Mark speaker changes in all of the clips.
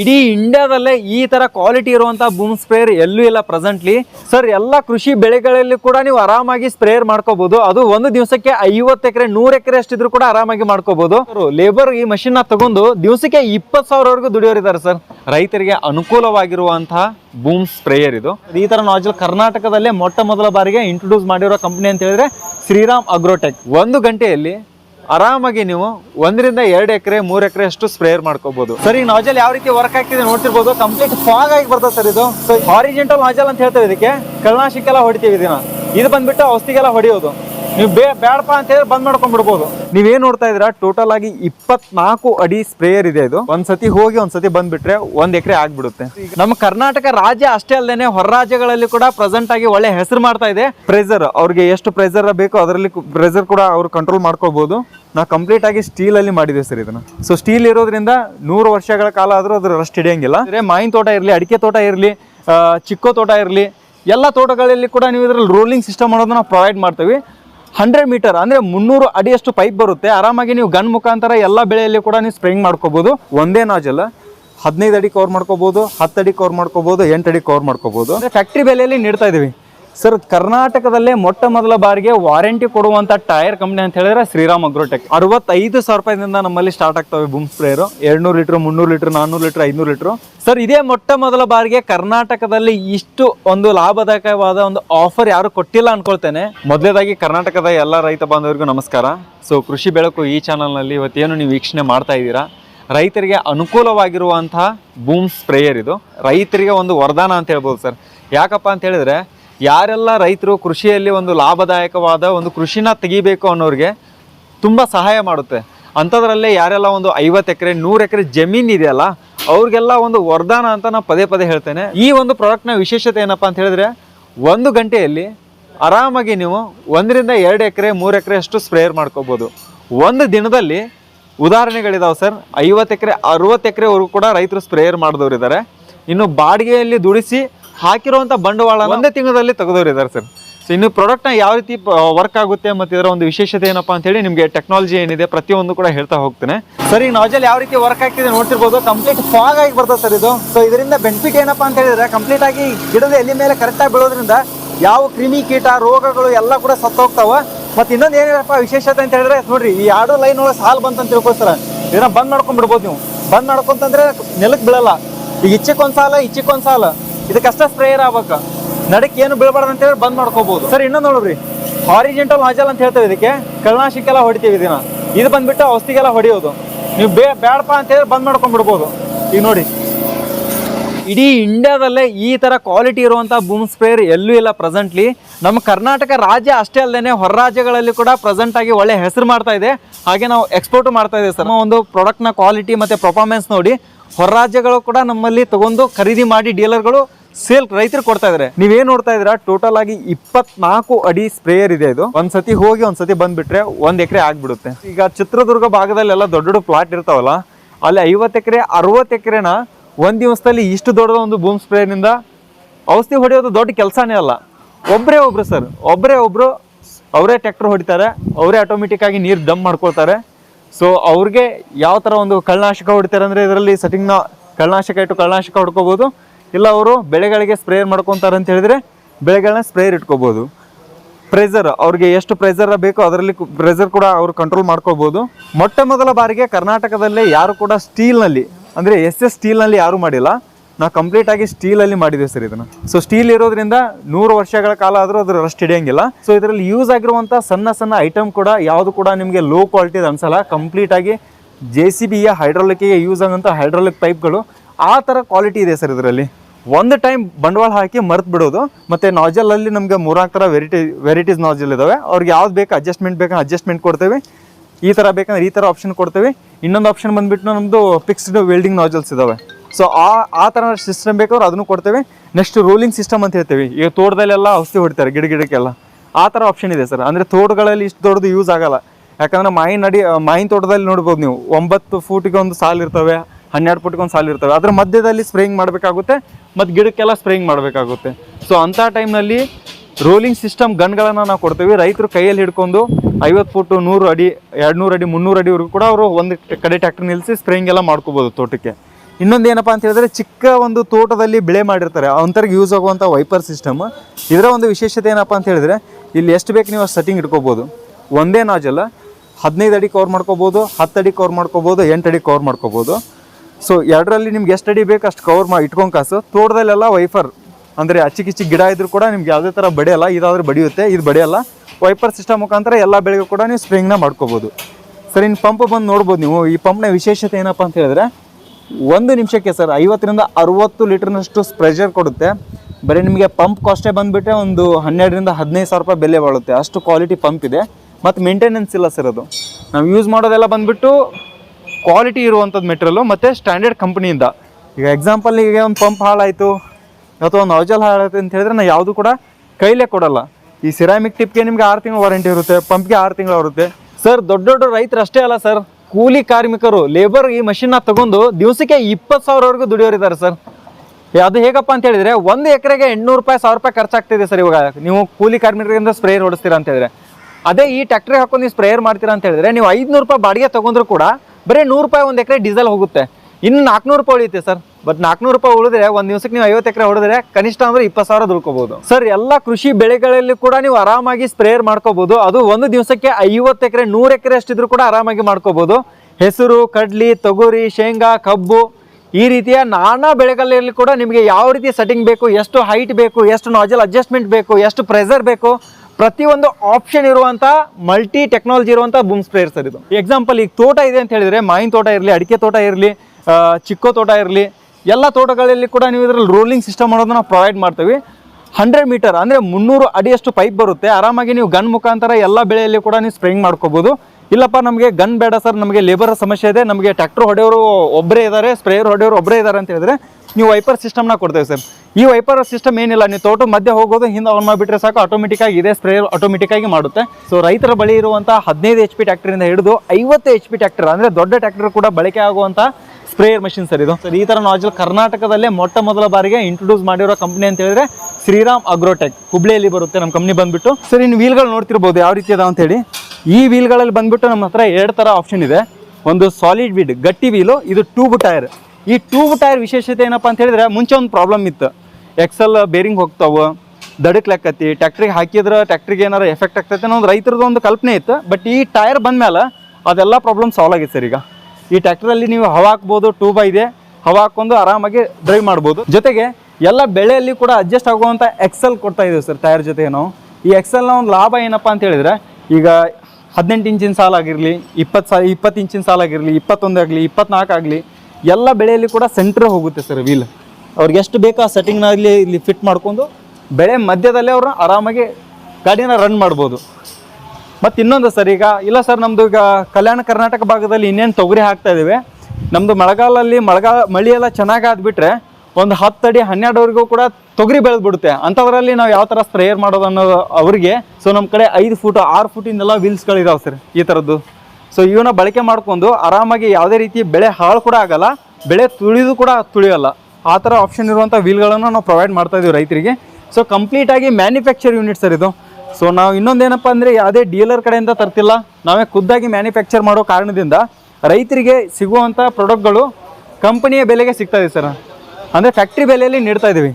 Speaker 1: ಇಡೀ ಇಂಡಿಯಾದಲ್ಲೇ ಈ ತರ ಕ್ವಾಲಿಟಿ ಇರುವಂತಹ ಬೂಮ್ ಸ್ಪ್ರೇಯರ್ ಎಲ್ಲೂ ಇಲ್ಲ ಪ್ರೆಸೆಂಟ್ಲಿ ಸರ್ ಎಲ್ಲ ಕೃಷಿ ಬೆಳೆಗಳಲ್ಲಿ ಕೂಡ ನೀವು ಆರಾಮಾಗಿ ಸ್ಪ್ರೇಯರ್ ಮಾಡ್ಕೋಬಹುದು ಅದು ಒಂದು ದಿವಸಕ್ಕೆ ಐವತ್ತು ಎಕರೆ, ನೂರು ಎಕರೆ ಅಷ್ಟಿದ್ರು ಕೂಡ ಆರಾಮಾಗಿ ಮಾಡ್ಕೋಬಹುದು ಲೇಬರ್ ಈ ಮಷಿನ್ನ ತಗೊಂಡು ದಿವಸಕ್ಕೆ ಇಪ್ಪತ್ತು ಸಾವಿರವರೆಗೂ ದುಡಿಯೋರಿದ್ದಾರೆ ಸರ್ ರೈತರಿಗೆ ಅನುಕೂಲವಾಗಿರುವಂತಹ ಬೂಮ್ ಸ್ಪ್ರೇಯರ್ ಇದು. ಈ ತರ ನಾಜಲ್ ಕರ್ನಾಟಕದಲ್ಲೇ ಮೊಟ್ಟ ಮೊದಲ ಬಾರಿಗೆ ಇಂಟ್ರೊಡ್ಯೂಸ್ ಮಾಡಿರೋ ಕಂಪನಿ ಅಂತ ಹೇಳಿದ್ರೆ ಶ್ರೀರಾಮ್ ಅಗ್ರೋಟೆಕ್ ಒಂದು ಗಂಟೆಯಲ್ಲಿ ಆರಾಮಾಗಿ ನೀವು ಒಂದರಿಂದ ಎರಡು ಎಕರೆ, ಮೂರು ಎಕರೆ ಅಷ್ಟು ಸ್ಪ್ರೇಯರ್ ಮಾಡ್ಕೋಬಹುದು ಸರ್, ಈ ನಾಜಲ್ ಯಾವ ರೀತಿ ವರ್ಕ್ ಆಗ್ತಿದೆ ನೋಡ್ತಿರ್ಬೋದು? ಕಂಪ್ಲೀಟ್ ಫಾಗ್ ಆಗಿ ಬರ್ತದೆ ಸರ್ ಇದು. ಹಾರಿಜೆಂಟಲ್ ನಾಜಲ್ ಅಂತ ಹೇಳ್ತೇವೆ ಇದಕ್ಕೆ. ಕಳ್ಳನಾಶಕ್ಕೆಲ್ಲ ಹೊಡಿತೀವಿ ಇದನ್ನ. ಇದು ಬಂದ್ಬಿಟ್ಟು ಔಷಧಿಗೆಲ್ಲ ಹೊಡೆಯೋದು. ನೀವು ಬೇ ಬೇಡಪ್ಪ ಅಂತ ಹೇಳಿ ಬಂದ್ ಮಾಡ್ಕೊಂಡ್ಬಿಡ್ಬೋದು ನೀವೇನ್ ನೋಡ್ತಾ ಇದ್ರ ಟೋಟಲ್ ಆಗಿ ಇಪ್ಪತ್ನಾಲ್ಕು ಅಡಿ ಸ್ಪ್ರೇಯರ್ ಇದೆ ಇದು. ಒಂದ್ಸತಿ ಹೋಗಿ ಒಂದ್ಸತಿ ಬಂದ್ಬಿಟ್ರೆ ಒಂದ್ ಎಕರೆ ಆಗ್ಬಿಡುತ್ತೆ. ನಮ್ಮ ಕರ್ನಾಟಕ ರಾಜ್ಯ ಅಷ್ಟೇ ಅಲ್ಲದೆ ಹೊರ ರಾಜ್ಯಗಳಲ್ಲಿ ಕೂಡ ಪ್ರೆಸೆಂಟ್ ಆಗಿ ಒಳ್ಳೆ ಹೆಸರು ಮಾಡ್ತಾ ಇದೆ. ಪ್ರೆಸರ್ ಅವ್ರಿಗೆ ಎಷ್ಟು ಪ್ರೆಸರ್ ಬೇಕೋ ಅದರಲ್ಲಿ ಪ್ರೆಸರ್ ಕೂಡ ಅವ್ರು ಕಂಟ್ರೋಲ್ ಮಾಡ್ಕೋಬಹುದು ನಾ ಕಂಪ್ಲೀಟ್ ಆಗಿ ಸ್ಟೀಲ್ ಅಲ್ಲಿ ಮಾಡಿದ್ವಿ ಸರ್ ಇದನ್ನ. ಸೊ ಸ್ಟೀಲ್ ಇರೋದ್ರಿಂದ ನೂರು ವರ್ಷಗಳ ಕಾಲ ಆದ್ರೂ ಅದ್ರ ರಸ್ಟ್ ಹಿಡಿಯಂಗಿಲ್ಲ. ಅಂದ್ರೆ ಮಾವಿನ ತೋಟ ಇರಲಿ ಅಡಿಕೆ ತೋಟ ಇರಲಿ ಚಿಕ್ಕೋ ತೋಟ ಇರಲಿ ಎಲ್ಲ ತೋಟಗಳಲ್ಲಿ ಕೂಡ ನೀವು ಇದ್ರಲ್ಲಿ ರೋಲಿಂಗ್ ಸಿಸ್ಟಮ್ ಅನ್ನೋದನ್ನ ನಾವು ಪ್ರೊವೈಡ್ ಮಾಡ್ತೀವಿ. ಹಂಡ್ರೆಡ್ ಮೀಟರ್ ಅಂದ್ರೆ ಮುನ್ನೂರು ಅಡಿಯಷ್ಟು ಪೈಪ್ ಬರುತ್ತೆ. ಆರಾಮಾಗಿ ನೀವು ಗನ್ ಮುಖಾಂತರ ಎಲ್ಲ ಬೆಳೆಯಲ್ಲಿ ಕೂಡ ನೀವು ಸ್ಪ್ರೇಯಿಂಗ್ ಮಾಡ್ಕೋಬಹುದು ಒಂದೇ ನಾಜಲ್ಲ ಹದಿನೈದು ಅಡಿ ಕವರ್ ಮಾಡ್ಕೋಬಹುದು ಹತ್ತು ಅಡಿ ಕವರ್ ಮಾಡ್ಕೋಬಹುದು ಎಂಟು ಅಡಿ ಕವರ್ ಮಾಡ್ಕೋಬಹುದು ಫ್ಯಾಕ್ಟ್ರಿ ಬೆಲೆಯಲ್ಲಿ ನೀಡ್ತಾ ಇದೀವಿ. ಸರ್, ಕರ್ನಾಟಕದಲ್ಲೇ ಮೊಟ್ಟ ಮೊದಲ ಬಾರಿಗೆ ವಾರಂಟಿ ಕೊಡುವಂತ ಟೈರ್ ಕಂಪ್ನಿ ಅಂತ ಹೇಳಿದ್ರೆ ಶ್ರೀರಾಮ್ ಅಗ್ರೋಟೆಕ್. ಅರವತ್ತೈದು ಸಾವಿರ ರೂಪಾಯಿಂದ ನಮ್ಮಲ್ಲಿ ಸ್ಟಾರ್ಟ್ ಆಗ್ತವೆ ಬೂಮ್ ಸ್ಪ್ರೇಯರು ಎರಡ್ನೂರು ಲೀಟರ್, ಮುನ್ನೂರು ಲೀಟರ್, ನಾನ್ನೂರು ಲೀಟರ್ ಐನೂರು ಲೀಟರ್. ಸರ್, ಇದೇ ಮೊಟ್ಟ ಮೊದಲ ಬಾರಿಗೆ ಕರ್ನಾಟಕದಲ್ಲಿ ಇಷ್ಟು ಒಂದು ಲಾಭದಾಯಕವಾದ ಒಂದು ಆಫರ್ ಯಾರು ಕೊಟ್ಟಿಲ್ಲ ಅನ್ಕೊಳ್ತೇನೆ. ಮೊದಲೇದಾಗಿ ಕರ್ನಾಟಕದ ಎಲ್ಲ ರೈತ ಬಾಂಧವರಿಗೂ ನಮಸ್ಕಾರ. ಸೊ ಕೃಷಿ ಬೆಳಕು ಈ ಚಾನಲ್ನಲ್ಲಿ ಇವತ್ತೇನು ನೀವು ವೀಕ್ಷಣೆ ಮಾಡ್ತಾ ಇದ್ದೀರಾ? ರೈತರಿಗೆ ಅನುಕೂಲವಾಗಿರುವಂತಹ ಬೂಮ್ ಸ್ಪ್ರೇಯರ್ ಇದು. ರೈತರಿಗೆ ಒಂದು ವರದಾನ ಅಂತ ಹೇಳ್ಬೋದು ಸರ್. ಯಾಕಪ್ಪ ಅಂತ ಹೇಳಿದ್ರೆ ಯಾರೆಲ್ಲ ರೈತರು ಕೃಷಿಯಲ್ಲಿ ಒಂದು ಲಾಭದಾಯಕವಾದ ಒಂದು ಕೃಷಿನ ತೆಗಿಬೇಕು ಅನ್ನೋರಿಗೆ ತುಂಬ ಸಹಾಯ ಮಾಡುತ್ತೆ. ಅಂಥದ್ರಲ್ಲೇ ಯಾರೆಲ್ಲ ಒಂದು ಐವತ್ತು ಎಕರೆ, ನೂರು ಎಕರೆ ಜಮೀನ್ ಇದೆಯಲ್ಲ, ಅವ್ರಿಗೆಲ್ಲ ಒಂದು ವರದಾನ ಅಂತ ನಾನು ಪದೇ ಪದೇ ಹೇಳ್ತೇನೆ. ಈ ಒಂದು ಪ್ರಾಡಕ್ಟ್ನ ವಿಶೇಷತೆ ಏನಪ್ಪ ಅಂತ ಹೇಳಿದ್ರೆ, ಒಂದು ಗಂಟೆಯಲ್ಲಿ ಆರಾಮಾಗಿ ನೀವು ಒಂದರಿಂದ ಎರಡು ಎಕರೆ, ಮೂರು ಎಕರೆ ಅಷ್ಟು ಸ್ಪ್ರೇಯರ್ ಮಾಡ್ಕೋಬೋದು. ಒಂದು ದಿನದಲ್ಲಿ ಉದಾಹರಣೆಗಳಿದಾವೆ ಸರ್, ಐವತ್ತು ಎಕರೆ, ಅರುವತ್ತು ಎಕರೆವರೆಗೂ ಕೂಡ ರೈತರು ಸ್ಪ್ರೇಯರ್ ಮಾಡಿದವ್ರು ಇದ್ದಾರೆ ಇನ್ನು ಬಾಡಿಗೆಯಲ್ಲಿ ದುಡಿಸಿ ಹಾಕಿರುವಂಥ ಬಂಡವಾಳ ಒಂದೇ ತಿಂಗಳಲ್ಲಿ ತೆಗೆದವರಿದ್ದಾರೆ ಸರ್. ಸೊ ಇನ್ನು ಪ್ರಾಡಕ್ಟ್ನ ಯಾವ ರೀತಿ ವರ್ಕ್ ಆಗುತ್ತೆ ಮತ್ತು ಇದರ ಒಂದು ವಿಶೇಷತೆ ಏನಪ್ಪ ಅಂತ ಹೇಳಿ ನಿಮಗೆ ಟೆಕ್ನಾಲಜಿ ಏನಿದೆ ಪ್ರತಿಯೊಂದು ಕೂಡ ಹೇಳ್ತಾ ಹೋಗ್ತೇನೆ. ಸರ್ ಈಗ ನಾಜಲ್ ಯಾವ ರೀತಿ ವರ್ಕ್ ಆಗ್ತಿದೆ ನೋಡ್ತಿರ್ಬೋದು. ಕಂಪ್ಲೀಟ್ ಫಾಗ್ ಆಗಿ ಬರ್ತದೆ ಸರ್ ಇದು. ಸೊ ಇದರಿಂದ ಬೆನಿಫಿಟ್ ಏನಪ್ಪ ಅಂತ ಹೇಳಿದ್ರೆ ಕಂಪ್ಲೀಟ್ ಆಗಿ ಗಿಡದ ಎಲೆ ಮೇಲೆ ಕರೆಕ್ಟಾಗಿ ಬೀಳೋದ್ರಿಂದ ಯಾವ ಕ್ರಿಮಿ ಕೀಟ ರೋಗಗಳು ಎಲ್ಲ ಕೂಡ ಸತ್ತೋಗ್ತಾವ. ಮತ್ತು ಇನ್ನೊಂದು ಏನಪ್ಪ ವಿಶೇಷತೆ ಅಂತ ಹೇಳಿದ್ರೆ ನೋಡ್ರಿ ಈ ಎರಡು ಲೈನ್ ಒಳಗೆ ಸಾಲ್ ಬಂತಂತ ತಿಳ್ಕೊ ಸರ್. ಇದನ್ನ ಬಂದ್ ಮಾಡ್ಕೊಂಡ್ ಬಿಡ್ಬೋದು ನೀವು. ಬಂದ್ ಮಾಡ್ಕೊಂತಂದ್ರೆ ನೆಲಕ್ಕೆ ಬೀಳಲ್ಲ. ಈಗ ಇಚ್ಚಿಕೊಂದ್ ಸಾಲ ಸಾಲ. ಇದಕ್ಕಷ್ಟ ಸ್ಪ್ರೇಯರ್ ಆಗ್ಬೇಕು. ನಡಕ್ಕೆ ಏನು ಬೀಳಬಾರ್ದು ಅಂತ ಹೇಳಿ ಬಂದ್ ಮಾಡ್ಕೋಬಹುದು ಸರ್, ಇನ್ನೊಂದು ನೋಡ್ರಿ. ಹಾರಿಜೆಂಟಲ್ ನಾಜಲ್ ಅಂತ ಹೇಳ್ತೇವೆ ಇದಕ್ಕೆ. ಕಳ್ಳನಾಶಕ್ಕೆಲ್ಲ ಹೊಡಿತೀವಿ ಇದನ್ನ. ಇದು ಬಂದ್ಬಿಟ್ಟು ಔಷಧಿಗೆಲ್ಲ ಹೊಡೆಯೋದು. ನೀವು ಬೇ ಬೇಡಪ್ಪ ಅಂತ ಹೇಳಿ ಬಂದ್ ಮಾಡ್ಕೊಂಡ್ಬಿಡ್ಬೋದು. ಈಗ ನೋಡಿ. ಇಡೀ ಇಂಡಿಯಾದಲ್ಲೇ ಈ ತರ ಕ್ವಾಲಿಟಿ ಇರುವಂತಹ ಬೂಮ್ ಸ್ಪ್ರೇಯರ್ ಎಲ್ಲೂ ಇಲ್ಲ ಪ್ರೆಸೆಂಟ್ಲಿ ನಮ್ಮ ಕರ್ನಾಟಕ ರಾಜ್ಯ ಅಷ್ಟೇ ಅಲ್ಲದೆ ಹೊರ ರಾಜ್ಯಗಳಲ್ಲಿ ಕೂಡ ಪ್ರೆಸೆಂಟ್ ಆಗಿ ಒಳ್ಳೆ ಹೆಸರು ಮಾಡ್ತಾ ಇದೆ. ಹಾಗೆ ನಾವು ಎಕ್ಸ್ಪೋರ್ಟ್ ಮಾಡ್ತಾ ಇದೆ ಸರ್. ನಮ್ಮ ಒಂದು ಪ್ರಾಡಕ್ಟ್ನ ಕ್ವಾಲಿಟಿ ಮತ್ತೆ ಪರ್ಫಾರ್ಮೆನ್ಸ್ ನೋಡಿ ಹೊರ ರಾಜ್ಯಗಳು ಕೂಡ ನಮ್ಮಲ್ಲಿ ತಗೊಂಡು ಖರೀದಿ ಮಾಡಿ ಡೀಲರ್ಗಳು ಸೇಲ್ ರೈತರು ಕೊಡ್ತಾ ಇದಾರೆ. ನೀವೇನ್ ನೋಡ್ತಾ ಇದೀರಾ ಟೋಟಲ್ ಆಗಿ ಇಪ್ಪತ್ನಾಲ್ಕು ಅಡಿ ಸ್ಪ್ರೇಯರ್ ಇದೆ ಇದು. ಒಂದ್ಸತಿ ಹೋಗಿ, ಒಂದ್ಸತಿ ಬಂದ್ಬಿಟ್ರೆ ಒಂದ್ ಎಕರೆ ಆಗ್ಬಿಡುತ್ತೆ. ಈಗ ಚಿತ್ರದುರ್ಗ ಭಾಗದಲ್ಲೆಲ್ಲ ದೊಡ್ಡ ದೊಡ್ಡ ಪ್ಲಾಟ್ ಇರ್ತಾವಲ್ಲ, ಅಲ್ಲಿ ಐವತ್ತು ಎಕರೆ, ಅರವತ್ತು ಎಕರೆನ ಒಂದ್ ದಿವಸದಲ್ಲಿ ಇಷ್ಟು ದೊಡ್ಡದ ಒಂದು ಬೂಮ್ ಸ್ಪ್ರೇನಿಂದ ಔಷಧಿ ಹೊಡೆಯೋದು ದೊಡ್ಡ ಕೆಲಸನೇ ಅಲ್ಲ. ಒಬ್ಬರೇ ಒಬ್ರು ಸರ್ ಒಬ್ಬರೇ ಒಬ್ರು ಅವರೇ ಟ್ರ್ಯಾಕ್ಟರ್ ಹೊಡಿತಾರೆ, ಅವರೇ ಆಟೋಮೆಟಿಕ್ ಆಗಿ ನೀರು ದಮ್ ಮಾಡ್ಕೊಳ್ತಾರೆ. ಸೊ ಅವ್ರಿಗೆ ಯಾವ ಥರ ಒಂದು ಕಳ್ಳನಾಶಕ ಹೊಡಿತಾರೆ ಅಂದರೆ ಇದರಲ್ಲಿ ಸೆಟ್ಟಿಂಗ್ನ ಕಳ್ನಾಶಕ ಇಟ್ಟು ಕಳ್ನಾಶಕ ಹೊಡ್ಕೋಬೋದು. ಇಲ್ಲ ಅವರು ಬೆಳೆಗಳಿಗೆ ಸ್ಪ್ರೇಯರ್ ಮಾಡ್ಕೊತಾರೆ ಅಂತ ಹೇಳಿದ್ರೆ ಬೆಳೆಗಳನ್ನ ಸ್ಪ್ರೇಯರ್ ಇಟ್ಕೋಬೋದು. ಪ್ರೆಸರ್ ಅವ್ರಿಗೆ ಎಷ್ಟು ಪ್ರೆಸರ್ ಬೇಕೋ ಅದರಲ್ಲಿ ಪ್ರೆಸರ್ ಕೂಡ ಅವರು ಕಂಟ್ರೋಲ್ ಮಾಡ್ಕೋಬೋದು ಮೊಟ್ಟ ಮೊದಲ ಬಾರಿಗೆ ಕರ್ನಾಟಕದಲ್ಲೇ ಯಾರು ಕೂಡ ಸ್ಟೀಲ್ನಲ್ಲಿ ಅಂದರೆ ಎಸ್ ಎಸ್ ಸ್ಟೀಲ್ನಲ್ಲಿ ಯಾರು ಮಾಡಿಲ್ಲ. ನಾವು ಕಂಪ್ಲೀಟ್ ಆಗಿ ಸ್ಟೀಲಲ್ಲಿ ಮಾಡಿದೆ ಸರ್ ಇದನ್ನು. ಸೊ ಸ್ಟೀಲ್ ಇರೋದ್ರಿಂದ ನೂರು ವರ್ಷಗಳ ಕಾಲ ಆದರೂ ಅದ್ರ ರಸ್ಟ್ ಹಿಡಿಯಂಗಿಲ್ಲ. ಸೊ ಇದರಲ್ಲಿ ಯೂಸ್ ಆಗಿರುವಂಥ ಸಣ್ಣ ಸಣ್ಣ ಐಟಮ್ ಕೂಡ ಯಾವುದು ಕೂಡ ನಿಮಗೆ ಲೋ ಕ್ವಾಲಿಟಿದು ಅನ್ಸಲ್ಲ. ಕಂಪ್ಲೀಟ್ ಆಗಿ ಜೆ ಸಿ ಬಿಯ ಹೈಡ್ರಾಲಿಕ್ಗೆ ಯೂಸ್ ಆಗೋಂಥ ಹೈಡ್ರಾಲಿಕ್ ಪೈಪ್ಗಳು ಆ ಥರ ಕ್ವಾಲಿಟಿ ಇದೆ ಸರ್ ಇದರಲ್ಲಿ. ಒಂದು ಟೈಮ್ ಬಂಡವಾಳ ಹಾಕಿ ಮರ್ತ್ ಬಿಡೋದು. ಮತ್ತೆ ನಾಜಲ್ ಅಲ್ಲಿ ನಮ್ಗೆ ಮೂರಾಕ್ ತರ ವೆರೈಟಿ ವೆರೈಟೀಸ್ ನಾಜಲ್ ಇದಾವೆ. ಅವ್ರಿಗೆ ಯಾವ್ದು ಬೇಕು ಅಡ್ಜಸ್ಟ್ಮೆಂಟ್ ಬೇಕು ಅಡ್ಜಸ್ಟ್ಮೆಂಟ್ ಕೊಡ್ತೇವೆ. ಈ ತರ ಬೇಕಂದ್ರೆ ಈ ತರ ಆಪ್ಷನ್ ಕೊಡ್ತೇವೆ. ಇನ್ನೊಂದು ಆಪ್ಷನ್ ಬಂದ್ಬಿಟ್ಟು ನಮ್ಮದು ಫಿಕ್ಸ್ಡ್ ವೆಲ್ಡಿಂಗ್ ನಾಜಲ್ಸ್ ಇದಾವೆ. ಸೊ ಆ ಆ ಥರ ಸಿಸ್ಟಮ್ ಬೇಕಾದ್ರೆ ಅದನ್ನು ಕೊಡ್ತೇವೆ. ನೆಕ್ಸ್ಟ್ ರೋಲಿಂಗ್ ಸಿಸ್ಟಮ್ ಅಂತ ಹೇಳ್ತೇವೆ. ಈಗ ತೋಟದಲ್ಲೆಲ್ಲ ಔಷಧಿ ಹೊಡಿತಾರೆ ಗಿಡ ಗಿಡಕ್ಕೆಲ್ಲ ಆ ಥರ ಆಪ್ಷನ್ ಇದೆ ಸರ್. ಅಂದರೆ ತೋಟಗಳಲ್ಲಿ ಇಷ್ಟು ದೊಡ್ಡದು ಯೂಸ್ ಆಗಲ್ಲ. ಯಾಕಂದ್ರೆ ಮಾವಿನ ನಡಿ ಮಾಯಿನ್ ತೋಟದಲ್ಲಿ ನೋಡ್ಬೋದು ನೀವು. ಒಂಬತ್ತು ಫೂಟಿಗೆ ಒಂದು ಸಾಲು ಇರ್ತವೆ, ಹನ್ನೆರಡು ಫುಟ್ಗೆ ಒಂದು ಸಾಲು ಇರ್ತವೆ. ಅದ್ರ ಮಧ್ಯದಲ್ಲಿ ಸ್ಪ್ರೇಯಿಂಗ್ ಮಾಡಬೇಕಾಗುತ್ತೆ, ಮತ್ತು ಗಿಡಕ್ಕೆಲ್ಲ ಸ್ಪ್ರೇಯಿಂಗ್ ಮಾಡಬೇಕಾಗುತ್ತೆ. ಸೊ ಅಂಥ ಟೈಮ್ನಲ್ಲಿ ರೋಲಿಂಗ್ ಸಿಸ್ಟಮ್ ಗನ್ಗಳನ್ನು ನಾವು ಕೊಡ್ತೇವೆ. ರೈತರು ಕೈಯಲ್ಲಿ ಹಿಡ್ಕೊಂಡು ಐವತ್ತು ಫುಟ್ಟು ನೂರು ಅಡಿ ಎರಡು ನೂರು ಅಡಿ, ಮುನ್ನೂರು ಅಡಿವರೆಗೂ ಕೂಡ ಅವರು ಒಂದು ಕಡೆ ಟ್ಯಾಕ್ಟರ್ ನಿಲ್ಲಿಸಿ ಸ್ಪ್ರೇಯಿಂಗ್ ಎಲ್ಲ ಮಾಡ್ಕೋಬೋದು ತೋಟಕ್ಕೆ. ಇನ್ನೊಂದು ಏನಪ್ಪ ಅಂತ ಹೇಳಿದ್ರೆ ಚಿಕ್ಕ ಒಂದು ತೋಟದಲ್ಲಿ ಬೆಳೆ ಮಾಡಿರ್ತಾರೆ. ಅಂಥವ್ರಿಗೆ ಯೂಸ್ ಆಗುವಂಥ ವೈಪರ್ ಸಿಸ್ಟಮ್ ಇದರ ಒಂದು ವಿಶೇಷತೆ ಏನಪ್ಪ ಅಂತ ಹೇಳಿದ್ರೆ, ಇಲ್ಲಿ ಎಷ್ಟು ಬೇಕು ನೀವು ಸೆಟ್ಟಿಂಗ್ ಇಟ್ಕೋಬೋದು. ಒಂದೇ ನಾಜಲ್ಲ ಹದಿನೈದು ಅಡಿ ಕವರ್ ಮಾಡ್ಕೋಬೋದು, ಹತ್ತು ಅಡಿ ಕವರ್ ಮಾಡ್ಕೋಬೋದು, ಎಂಟು ಅಡಿ ಕವರ್ ಮಾಡ್ಕೋಬೋದು. ಸೊ ಎರಡರಲ್ಲಿ ನಿಮ್ಗೆ ಎಷ್ಟು ಅಡಿ ಬೇಕು ಅಷ್ಟು ಕವರ್ ಮಾಡಿ ಇಟ್ಕೊಂಡು ಕಾಸು. ತೋಟದಲ್ಲೆಲ್ಲ ವೈಫರ್ ಅಂದರೆ ಅಚ್ಚಿ ಕಿಚ್ಚಿ ಗಿಡ ಇದ್ರೂ ಕೂಡ ನಿಮ್ಗೆ ಯಾವುದೇ ಥರ ಬಡಿಯಲ್ಲ, ಇದಾದರೂ ಬಡಿಯುತ್ತೆ, ಇದು ಬಡಿಯಲ್ಲ. ವೈಪರ್ ಸಿಸ್ಟಮ್ ಮುಖಾಂತರ ಎಲ್ಲ ಬೆಳೆಗೂ ಕೂಡ ನೀವು ಸ್ಪ್ರಿಂಗ್ನ ಮಾಡ್ಕೋಬೋದು. ಸರ್ ಇನ್ನು ಪಂಪ್ ಬಂದು ನೋಡ್ಬೋದು ನೀವು. ಈ ಪಂಪ್ನ ವಿಶೇಷತೆ ಏನಪ್ಪ ಅಂತ ಹೇಳಿದ್ರೆ ಒಂದು ನಿಮಿಷಕ್ಕೆ ಸರ್, ಐವತ್ತರಿಂದ ಅರುವತ್ತು ಲೀಟರ್ನಷ್ಟು ಪ್ರೆಷರ್ ಕೊಡುತ್ತೆ. ಬರೀ ನಿಮಗೆ ಪಂಪ್ ಕಾಸ್ಟೇ ಬಂದುಬಿಟ್ಟೆ ಒಂದು ಹನ್ನೆರಡರಿಂದ ಹದಿನೈದು ಸಾವಿರ ರೂಪಾಯಿ ಬೆಲೆ ಬಾಳುತ್ತೆ. ಅಷ್ಟು ಕ್ವಾಲಿಟಿ ಪಂಪ್ ಇದೆ. ಮತ್ತು ಮೇಂಟೆನೆನ್ಸ್ ಇಲ್ಲ ಸರ್ ಅದು. ನಾವು ಯೂಸ್ ಮಾಡೋದೆಲ್ಲ ಬಂದುಬಿಟ್ಟು ಕ್ವಾಲಿಟಿ ಇರುವಂಥದ್ದು ಮೆಟೀರಿಯಲು ಮತ್ತು ಸ್ಟ್ಯಾಂಡರ್ಡ್ ಕಂಪ್ನಿಯಿಂದ ಈಗ ಎಕ್ಸಾಂಪಲ್ ಈಗ ಒಂದು ಪಂಪ್ ಹಾಳಾಯಿತು ಅಥವಾ ಒಂದು ಔಜಲ್ ಹಾಳಾಯಿತು ಅಂತ ಹೇಳಿದ್ರೆ ನಾವು ಯಾವುದು ಕೂಡ ಕೈಲೇ ಕೊಡಲ್ಲ. ಈ ಸಿರಾಮಿಕ್ ಟಿಪ್ಗೆ ನಿಮಗೆ ಆರು ತಿಂಗಳು ವಾರಂಟಿ ಇರುತ್ತೆ ಪಂಪ್ಗೆ ಆರು ತಿಂಗಳು ಇರುತ್ತೆ ಸರ್, ದೊಡ್ಡ ದೊಡ್ಡ ರೈತರು ಅಷ್ಟೇ ಅಲ್ಲ ಸರ್. ಕೂಲಿ ಕಾರ್ಮಿಕರು ಲೇಬರ್ ಈ ಮಷಿನ್ನ ತಗೊಂಡು ದಿವಸಕ್ಕೆ ಇಪ್ಪತ್ತು ಸಾವಿರವರೆಗೂ ದುಡಿಯೋರಿದ್ದಾರೆ ಸರ್. ಅದು ಹೇಗಪ್ಪ ಅಂತ ಹೇಳಿದ್ರೆ ಒಂದು ಎಕರೆಗೆ ಎಂಟ್ನೂರು ರೂಪಾಯಿ, ಸಾವಿರ ರೂಪಾಯಿ ಖರ್ಚಾಗ್ತಿದೆ ಸರ್ ಇವಾಗ. ನೀವು ಕೂಲಿ ಕಾರ್ಮಿಕರಿಂದ ಸ್ಪ್ರೇಯರ್ ಹೊಡಿಸ್ತೀರಾ ಅಂತ ಹೇಳಿದ್ರೆ. ಅದೇ ಈ ಟ್ಯಾಕ್ಟ್ರಿ ಹಾಕೊಂಡು ನೀವು ಸ್ಪ್ರೇಯರ್ ಮಾಡ್ತೀರಾ ಅಂತ ಹೇಳಿದ್ರೆ ನೀವು ಐದುನೂರು ರೂಪಾಯಿ ಬಾಡಿಗೆ ತಗೊಂಡ್ರು ಕೂಡ ಬರೀ ನೂರು ರೂಪಾಯಿ ಒಂದು ಎಕರೆ ಡೀಸೆಲ್ ಹೋಗುತ್ತೆ. ಇನ್ನು ನಾಲ್ಕುನೂರು ರೂಪಾಯಿ ಉಳಿಯುತ್ತೆ ಸರ್. ಬಟ್ ನಾಲ್ಕುನೂರು ರೂಪಾಯಿ ಉಳಿದ್ರೆ ಒಂದು ದಿವಸಕ್ಕೆ ನೀವು ಐವತ್ತು ಎಕರೆ ಹೊಡೆದ್ರೆ ಕನಿಷ್ಠ ಅಂದ್ರೆ ಇಪ್ಪತ್ತು ಸಾವಿರ ದುಡ್ಕೋಬಹುದು ಸರ್ ಎಲ್ಲ ಕೃಷಿ ಬೆಳೆಗಳಲ್ಲಿ ಕೂಡ ನೀವು ಆರಾಮಾಗಿ ಸ್ಪ್ರೇಯರ್ ಮಾಡ್ಕೋಬಹುದು ಅದು ಒಂದು ದಿವಸಕ್ಕೆ ಐವತ್ತು ಎಕರೆ, ನೂರು ಎಕರೆ ಅಷ್ಟಿದ್ರು ಕೂಡ ಆರಾಮಾಗಿ ಮಾಡ್ಕೋಬಹುದು ಹೆಸರು, ಕಡ್ಲಿ, ತೊಗರಿ, ಶೇಂಗಾ, ಕಬ್ಬು ಈ ರೀತಿಯ ನಾನಾ ಬೆಳೆಗಳಲ್ಲಿ ಕೂಡ ನಿಮಗೆ ಯಾವ ರೀತಿ ಸೆಟ್ಟಿಂಗ್ ಬೇಕು, ಎಷ್ಟು ಹೈಟ್ ಬೇಕು, ಎಷ್ಟು ನಾಜಲ್ ಅಡ್ಜಸ್ಟ್ಮೆಂಟ್ ಬೇಕು, ಎಷ್ಟು ಪ್ರೆಸರ್ ಬೇಕು, ಪ್ರತಿಯೊಂದು ಆಪ್ಷನ್ ಇರುವಂತ ಮಲ್ಟಿ ಟೆಕ್ನಾಲಜಿ ಇರುವಂತ ಬೂಮ್ ಸ್ಪ್ರೇಯರ್ ಸರ್ ಇದು. ಎಕ್ಸಾಂಪಲ್ ಈಗ ತೋಟ ಇದೆ ಅಂತ ಹೇಳಿದ್ರೆ, ಮಾವಿನ ತೋಟ ಇರಲಿ, ಅಡಿಕೆ ತೋಟ ಇರಲಿ ಚಿಕ್ಕೋ ತೋಟ ಇರಲಿ, ಎಲ್ಲ ತೋಟಗಳಲ್ಲಿ ಕೂಡ ನೀವು ಇದರಲ್ಲಿ ರೋಲಿಂಗ್ ಸಿಸ್ಟಮ್ ಮಾಡೋದನ್ನ ಪ್ರೊವೈಡ್ ಮಾಡ್ತೀವಿ. ಹಂಡ್ರೆಡ್ ಮೀಟರ್ ಅಂದರೆ ಮುನ್ನೂರು ಅಡಿಯಷ್ಟು ಪೈಪ್ ಬರುತ್ತೆ. ಆರಾಮಾಗಿ ನೀವು ಗನ್ ಮುಖಾಂತರ ಎಲ್ಲ ಬೆಳೆಯಲ್ಲಿ ಕೂಡ ನೀವು ಸ್ಪ್ರೇಯಿಂಗ್ ಮಾಡ್ಕೋಬೋದು. ಇಲ್ಲಪ್ಪ, ನಮಗೆ ಗನ್ ಬೇಡ ಸರ್ ನಮಗೆ ಲೇಬರ್ ಸಮಸ್ಯೆ ಇದೆ. ನಮಗೆ ಟ್ರ್ಯಾಕ್ಟರ್ ಹೊಡೆಯೋರು ಒಬ್ಬರೇ ಇದ್ದಾರೆ ಸ್ಪ್ರೇಯರ್ ಹೊಡೆಯೋರು ಒಬ್ಬರೇ ಇದ್ದಾರೆ ಅಂತ ಹೇಳಿದ್ರೆ ನೀವು ವೈಪರ್ ಸಿಸ್ಟಮ್ನ ಕೊಡ್ತೇವೆ ಸರ್ ಈ ವೈಪರ್ ಸಿಸ್ಟಮ್ ಏನಿಲ್ಲ, ನೀವು ತೋಟ ಮಧ್ಯೆ ಹೋಗೋದು, ಹಿಂದೆ ಆನ್ ಮಾಡಿಬಿಟ್ರೆ ಸಾಕು ಆಟೋಮೆಟಿಕ್ ಆಗಿ ಇದೆ ಸ್ಪ್ರೇಯರ್ ಆಟೋಮೆಟಿಕ್ ಆಗಿ ಮಾಡುತ್ತೆ. ಸೊ ರೈತರ ಬಳಿ ಇರುವಂಥ ಹದಿನೈದು ಎಚ್ ಪಿ ಟ್ಯಾಕ್ಟ್ರಿಂದ ಹಿಡಿದು ಐವತ್ತು ಎಚ್ ಪಿ ಟ್ಯಾಕ್ಟರ್ ಅಂದರೆ ದೊಡ್ಡ ಟ್ಯಾಕ್ಟರ್ ಕೂಡ ಬಳಕೆ ಆಗುವಂಥ ಸ್ಪ್ರೇಯರ್ ಮಷಿನ್ ಸರ್ ಇದು. ಸರ್ ಈ ಥರ ನಾಜಲ್ ಕರ್ನಾಟಕದಲ್ಲೇ ಮೊಟ್ಟ ಮೊದಲ ಬಾರಿಗೆ ಇಂಟ್ರೊಡ್ಯೂಸ್ ಮಾಡಿರೋ ಕಂಪ್ನಿ ಅಂತ ಹೇಳಿದ್ರೆ ಶ್ರೀರಾಮ್ ಅಗ್ರೋಟೆಕ್. ಹುಬ್ಳಿಯಲ್ಲಿ ಬರುತ್ತೆ ನಮ್ಮ ಕಂಪ್ನಿ ಬಂದ್ಬಿಟ್ಟು. ಸರ್ ಇನ್ನು ವೀಲ್ಗಳು ನೋಡ್ತಿರ್ಬೋದು ಯಾವ ರೀತಿ ಅದಾವ ಅಂತ ಹೇಳಿ. ಈ ವೀಲ್ಗಳಲ್ಲಿ ಬಂದ್ಬಿಟ್ಟು ನಮ್ಮ ಹತ್ರ ಎರಡು ಥರ ಆಪ್ಷನ್ ಇದೆ. ಒಂದು ಸಾಲಿಡ್ ವೀಡ್ ಗಟ್ಟಿ ವೀಲು ಇದು ಟೂಬ್ ಟೈರ್ ಈ ಟೂಬ್ ಟೈರ್ ವಿಶೇಷತೆ ಏನಪ್ಪ ಅಂತ ಹೇಳಿದ್ರೆ ಮುಂಚೆ ಒಂದು ಪ್ರಾಬ್ಲಮ್ ಇತ್ತು. ಎಕ್ಸಲ್ ಬೇರಿಂಗ್ ಹೋಗ್ತಾವೆ ದಡಕ್ ಲೆಕ್ಕತಿ ಟ್ಯಾಕ್ಟ್ರಿಗೆ ಹಾಕಿದ್ರೆ ಟ್ಯಾಕ್ಟ್ರಿಗೆ ಏನಾರು ಎಫೆಕ್ಟ್ ಆಗ್ತೈತೆ ಅನ್ನೋ ಒಂದು ರೈತರದ್ದು ಒಂದು ಕಲ್ಪನೆ ಇತ್ತು. ಬಟ್ ಈ ಟೈರ್ ಬಂದ್ಮೇಲೆ ಅದೆಲ್ಲ ಪ್ರಾಬ್ಲಮ್ ಸಾಲ್ವ್ ಆಗಿತ್ತು ಸರ್ ಈಗ. ಈ ಟ್ರ್ಯಾಕ್ಟರಲ್ಲಿ ನೀವು ಹವಾ ಹಾಕ್ಬೋದು ಟ್ಯೂಬ ಇದೆ. ಹವಾ ಹಾಕೊಂಡು ಆರಾಮಾಗಿ ಡ್ರೈವ್ ಮಾಡ್ಬೋದು. ಜೊತೆಗೆ ಎಲ್ಲ ಬೆಳೆಯಲ್ಲಿ ಕೂಡ ಅಡ್ಜಸ್ಟ್ ಆಗುವಂಥ ಎಕ್ಸೆಲ್ ಕೊಡ್ತಾ ಇದ್ದೀವಿ ಸರ್ ಟೈರ್ ಜೊತೆ ನಾವು. ಈ ಎಕ್ಸೆಲ್ನ ಒಂದು ಲಾಭ ಏನಪ್ಪ ಅಂತ ಹೇಳಿದ್ರೆ, ಈಗ ಹದಿನೆಂಟು ಇಂಚಿನ ಸಾಲ ಆಗಿರಲಿ, ಇಪ್ಪತ್ತು ಸಾ, ಇಪ್ಪತ್ತು ಇಂಚಿನ ಸಾಲ ಆಗಿರಲಿ, ಇಪ್ಪತ್ತೊಂದು ಆಗಲಿ, ಇಪ್ಪತ್ನಾಲ್ಕು ಆಗಲಿ, ಎಲ್ಲ ಬೆಳೆಯಲ್ಲಿ ಕೂಡ ಸೆಂಟ್ರ್ ಹೋಗುತ್ತೆ ಸರ್ ವೀಲ್ ಅವ್ರಿಗೆ ಎಷ್ಟು ಬೇಕೋ ಆ ಸೆಟ್ಟಿಂಗ್ನಾಗಲಿ ಇಲ್ಲಿ ಫಿಟ್ ಮಾಡ್ಕೊಂಡು, ಬೆಳೆ ಮಧ್ಯದಲ್ಲೇ ಅವರು ಆರಾಮಾಗಿ ಗಾಡಿನ ರನ್ ಮಾಡ್ಬೋದು. ಮತ್ತು ಇನ್ನೊಂದು ಸರ್, ಈಗ ಇಲ್ಲ ಸರ್ ನಮ್ಮದು ಈಗ ಕಲ್ಯಾಣ ಕರ್ನಾಟಕ ಭಾಗದಲ್ಲಿ ಇನ್ನೇನು ತೊಗರಿ ಹಾಕ್ತಾ ಇದ್ದೀವಿ ನಮ್ಮದು ಮಳೆಗಾಲಲ್ಲಿ ಮಳೆಗಾಲ ಮಳೆಯೆಲ್ಲ ಚೆನ್ನಾಗಿ ಆದ್ಬಿಟ್ರೆ ಒಂದು ಹತ್ತು ಅಡಿ, ಹನ್ನೆರಡುವರೆಗೂ ಕೂಡ ತೊಗರಿ ಬೆಳೆದ್ಬಿಡುತ್ತೆ. ಅಂಥದ್ರಲ್ಲಿ ನಾವು ಯಾವ ಥರ ಸ್ಪ್ರೇಯರ್ ಮಾಡೋದು ಅನ್ನೋದು ಅವರಿಗೆ. ಸೊ ನಮ್ಮ ಕಡೆ ಐದು ಫುಟ್, ಆರು ಫೂಟಿಂದೆಲ್ಲ ವೀಲ್ಸ್ಗಳಿದಾವೆ ಸರ್ ಈ ಥರದ್ದು ಸೊ ಇವನ್ನ ಬಳಕೆ ಮಾಡ್ಕೊಂಡು ಆರಾಮಾಗಿ ಯಾವುದೇ ರೀತಿ ಬೆಳೆ ಹಾಳು ಕೂಡ ಆಗಲ್ಲ, ಬೆಳೆ ತುಳಿದು ಕೂಡ ತುಳಿಯಲ್ಲ. ಆ ಥರ ಆಪ್ಷನ್ ಇರುವಂಥ ವೀಲ್ಗಳನ್ನು ನಾವು ಪ್ರೊವೈಡ್ ಮಾಡ್ತಾ ಇದೀವಿ ರೈತರಿಗೆ. ಸೊ ಕಂಪ್ಲೀಟಾಗಿ ಮ್ಯಾನುಫ್ಯಾಕ್ಚರ್ ಯೂನಿಟ್ ಸರ್ ಇದು. ಸೊ ನಾವು ಇನ್ನೊಂದೇನಪ್ಪ ಅಂದರೆ ಯಾವುದೇ ಡೀಲರ್ ಕಡೆಯಿಂದ ತರ್ತಿಲ್ಲ. ನಾವೇ ಖುದ್ದಾಗಿ ಮ್ಯಾನುಫ್ಯಾಕ್ಚರ್ ಮಾಡೋ ಕಾರಣದಿಂದ ರೈತರಿಗೆ ಸಿಗುವಂಥ ಪ್ರಾಡಕ್ಟ್ಗಳು ಕಂಪನಿಯ ಬೆಲೆಗೆ ಸಿಗ್ತಾ ಇದೆ ಸರ್. ಅಂದರೆ ಫ್ಯಾಕ್ಟ್ರಿ ಬೆಲೆಯಲ್ಲಿ ನೀಡ್ತಾ ಇದ್ದೀವಿ